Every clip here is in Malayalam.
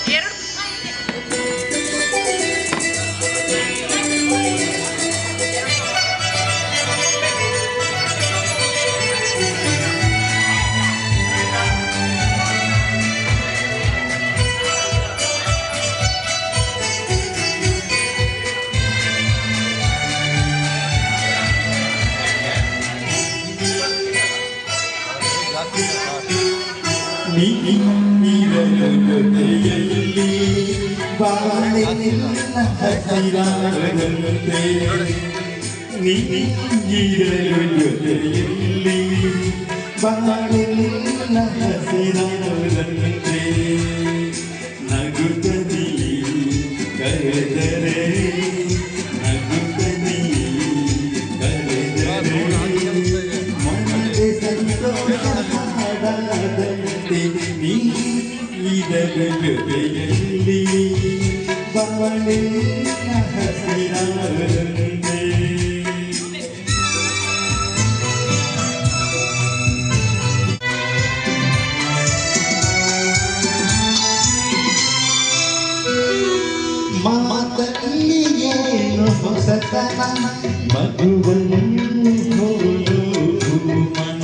ಇದೆಲ್ಲ ഇന്ദിരകത്തെയല്ലേ വാഴുന്ന ഹസിരാഗത്തെ നിന്ദിരകത്തെയല്ലേ വാഴുന്ന ഹസിരാഗത്തെ നഗുതതിയിൽ കരുതി ಜೊತೆಯಲ್ಲಿ ಬಾಳಿನ ಹಸಿರಾಗದಂತೆ ಮಾತಲ್ಲಿ ಏನು ಹೊಸತನ ಮಗುವನ್ನು ಹೋಲು ಮನ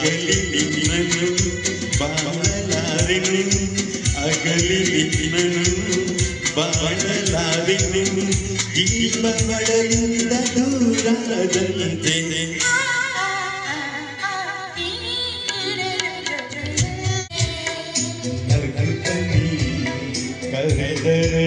ಅಗಲಿ ನಿನ್ನನು ಬಾಳಲಾರೆನು ಅಗಲಿ ನಿನ್ನನು ಬಾಳಲಾರೆನು ದೀಪಗಳಿಂದ ದೂರಾದಂತೆ ನಗುತ್ತಲಿ ಕರೆದರೆ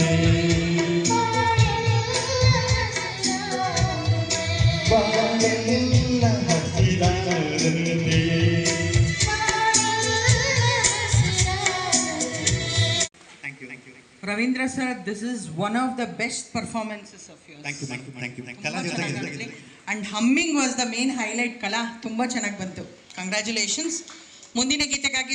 Ravindra sir, this is one of the best performances of yours. Thank you thank you thank you ತುಂಬಾ ಚೆನ್ನಾಗಿ ಹಾಡಿದ್ರಿ. And humming was the main highlight ಕಲಾ ತುಂಬ ಚೆನ್ನಾಗಿ ಬಂತು ಕಂಗ್ರ್ಯಾಚುಲೇಷನ್ಸ್ ಮುಂದಿನ ಗೀತೆಗಾಗಿ